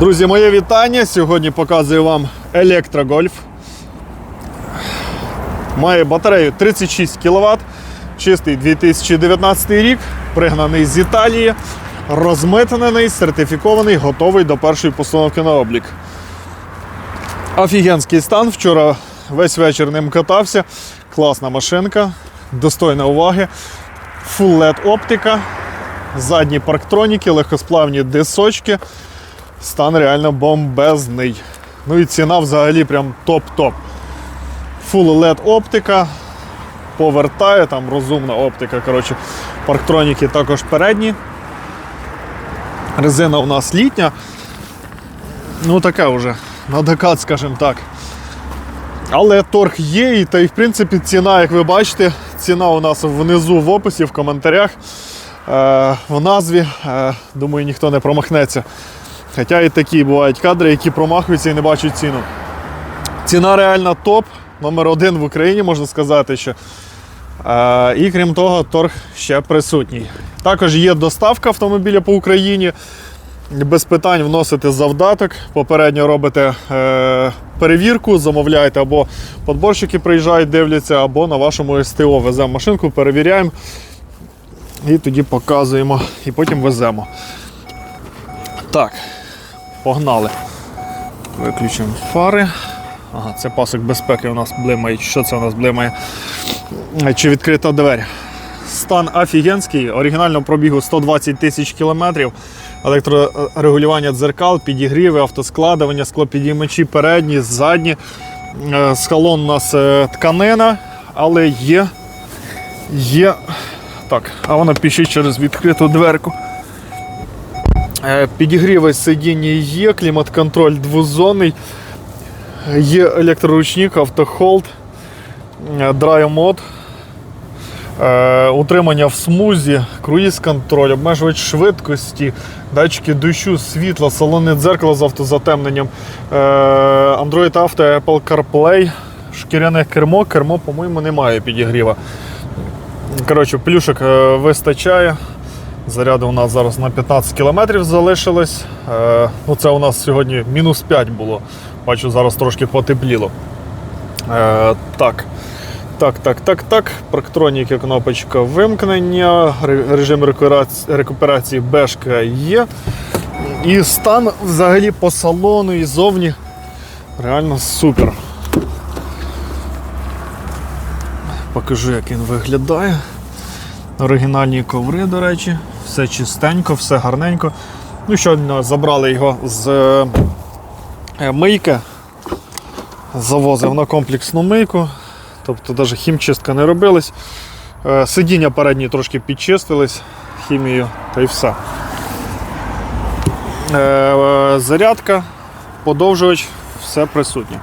Друзі, моє вітання. Сьогодні показую вам електрогольф. Має батарею 36 кВт, чистий 2019 рік, пригнаний з Італії, розмитнений, сертифікований, готовий до першої постановки на облік. Офігенський стан. Вчора весь вечір ним катався. Класна машинка, достойна уваги. Full LED оптика, задні парктроніки, легкосплавні дисочки. Стан реально бомбезний. Ну і ціна взагалі прям топ-топ. Full LED оптика. Повертає, там розумна оптика. Коротше, парктроніки також передні. Резина у нас літня. Ну, така вже, на докат, скажімо так. Але торг є, і та й в принципі ціна, як ви бачите, ціна у нас внизу в описі, в коментарях, е, в назві. Е, думаю, ніхто не промахнеться. Хоча і такі бувають кадри, які промахуються і не бачать ціну. Ціна реально топ, номер один в Україні, можна сказати, що. І крім того, торг ще присутній. Також є доставка автомобіля по Україні. Без питань вносите завдаток, попередньо робите е, перевірку, замовляєте або подборщики приїжджають, дивляться, або на вашому СТО веземо машинку, перевіряємо і тоді показуємо, і потім веземо. Так, погнали. Виключимо фари. Ага, це пасок безпеки у нас блимає. Що це у нас блимає? Чи відкрита двері? Стан офігенський, оригінального пробігу 120 тисяч кілометрів, електрорегулювання дзеркал, підігріви, автоскладування, склопідіймачі передні, задні. Е, Скалон у нас е, тканина, але є. Є. Так, а вона пішить через відкриту дверку. Е, Підігріви сидіння є, клімат-контроль двозонний, є електроручник, автохолд, е, драйв мод. Е, утримання в смузі, круїз-контроль, обмежувач швидкості, датчики дощу, світла, салонне дзеркало з автозатемненням, Android Auto, Apple CarPlay, шкіряне кермо, кермо, по-моєму, немає підігріва. Коротше, плюшок вистачає. Заряду у нас зараз на 15 км залишилось. Е, ну, це у нас сьогодні мінус 5 було. Бачу, зараз трошки потепліло. Е, так. Так, так, так, так. Парктроніки, кнопочка вимкнення, режим рекуперації бешка є. І стан взагалі по салону і зовні реально супер. Покажу, як він виглядає. Оригінальні коври, до речі, все чистенько, все гарненько. Ну, щойно забрали його з е, мийки, завозив на комплексну мийку. Тобто навіть хімчистка не робилась. Е, Сидіння передні трошки підчистились хімією та й все. Е, е, Зарядка, подовжувач, все присутнє.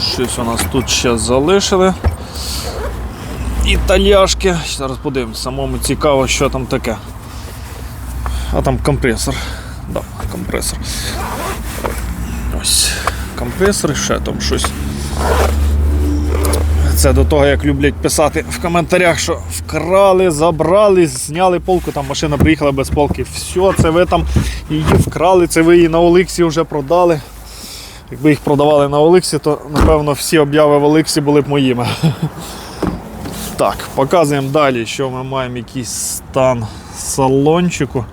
Щось у нас тут ще залишили. Італяшки. Зараз подивимось, самому цікаво, що там таке. А там компресор. Да, компресор. Ось компресор, ще там щось. Це до того, як люблять писати в коментарях, що вкрали, забрали, зняли полку, там машина приїхала без полки. Все, це ви там її вкрали, це ви її на Оликсі вже продали. Якби їх продавали на Оликсі, то напевно всі обяви в Оликсі були б моїми. Так, показуємо далі, що ми маємо якийсь стан салончику.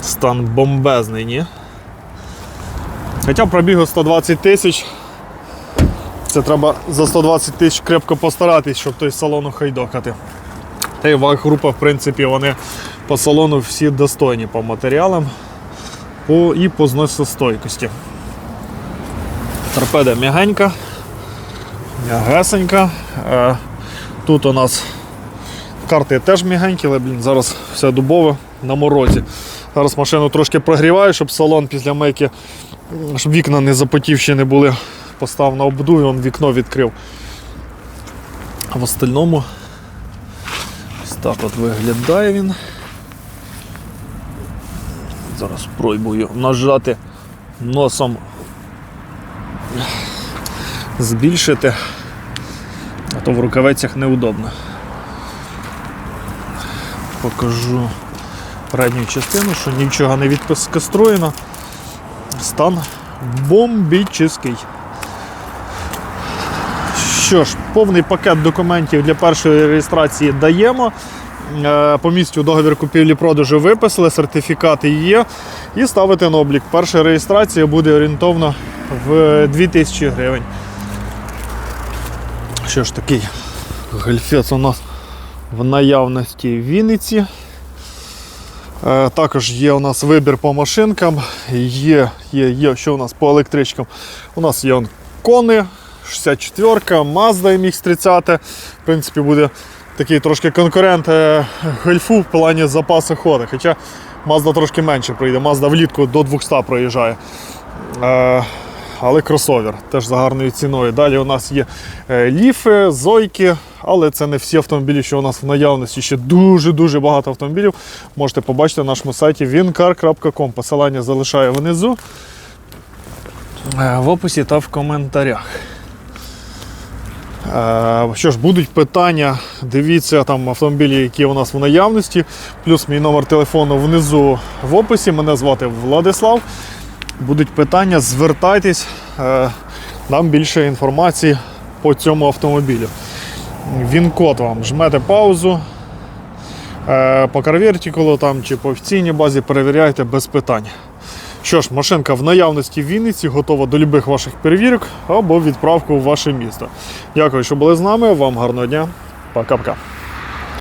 Стан бомбезний, ні? Хоча пробігу 120 тисяч. Це треба за 120 тисяч крепко постаратись, щоб той салон ухайдокати. Та й ваг-група, в принципі, вони по салону всі достойні по матеріалам по, і по зносостойкості. Торпеда м'ягенька, м'ягесенька. Тут у нас карти теж м'ягенькі, але блін, зараз все дубове на морозі. Зараз машину трошки прогріваю, щоб салон після мейки щоб вікна не запотівші не були. Постав на обду і он вікно відкрив. А в остальному ось так от виглядає він. Зараз спробую нажати носом збільшити, а то в рукавицях неудобно. Покажу передню частину, що нічого не відкастроєно. Стан бомбічний. Що ж, повний пакет документів для першої реєстрації даємо. Е, По місцю договір купівлі-продажу виписали, сертифікати є. І ставити на облік. Перша реєстрація буде орієнтовно в 2000 гривень. Що ж такий гольфець у нас в наявності в Вінниці. Е, Також є у нас вибір по машинкам. Є, є, є, що у нас по електричкам. У нас є он кони, 64, Mazda MX-30. В принципі, буде такий трошки конкурент е, гольфу в плані запасу ходу. Хоча Mazda трошки менше пройде. Mazda влітку до 200 проїжджає. Е, але кросовер теж за гарною ціною. Далі у нас є е, ліфи, зойки, але це не всі автомобілі, що у нас в наявності. Ще дуже-дуже багато автомобілів. Можете побачити на нашому сайті wincar.com. Посилання залишаю внизу е, в описі та в коментарях. Е, Що ж, будуть питання, дивіться там автомобілі, які у нас в наявності, плюс мій номер телефону внизу в описі. Мене звати Владислав. Будуть питання, звертайтесь, е, дам більше інформації по цьому автомобілю. Він код вам жмете паузу. е, По карвертикулу там чи по офіційній базі перевіряйте без питань. Що ж, машинка в наявності в Вінниці, готова до любих ваших перевірок або відправку в ваше місто. Дякую, що були з нами. Вам гарного дня. Пока-пока.